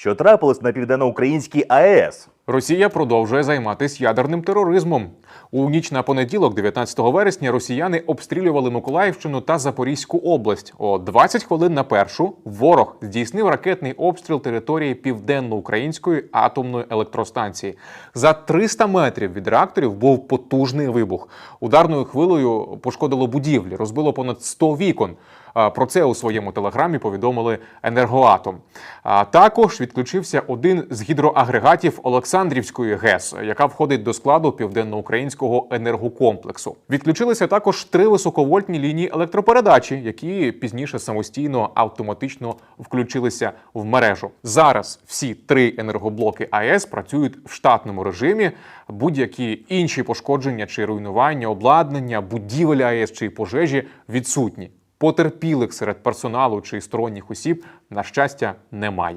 Що трапилось на південноукраїнській АЕС? Росія продовжує займатися ядерним тероризмом. У ніч на понеділок, 19 вересня, росіяни обстрілювали Миколаївщину та Запорізьку область. О 20 хвилин на першу ворог здійснив ракетний обстріл території південноукраїнської атомної електростанції. За 300 метрів від реакторів був потужний вибух. Ударною хвилею пошкодило будівлі, розбило понад 100 вікон. Про це у своєму телеграмі повідомили енергоатом. А також відключився один з гідроагрегатів Олександрівської ГЕС, яка входить до складу південноукраїнського енергокомплексу. Відключилися також три високовольтні лінії електропередачі, які пізніше самостійно автоматично включилися в мережу. Зараз всі три енергоблоки АЕС працюють в штатному режимі. Будь-які інші пошкодження чи руйнування обладнання, будівель АЕС чи пожежі відсутні. Потерпілих серед персоналу чи сторонніх осіб, на щастя, немає.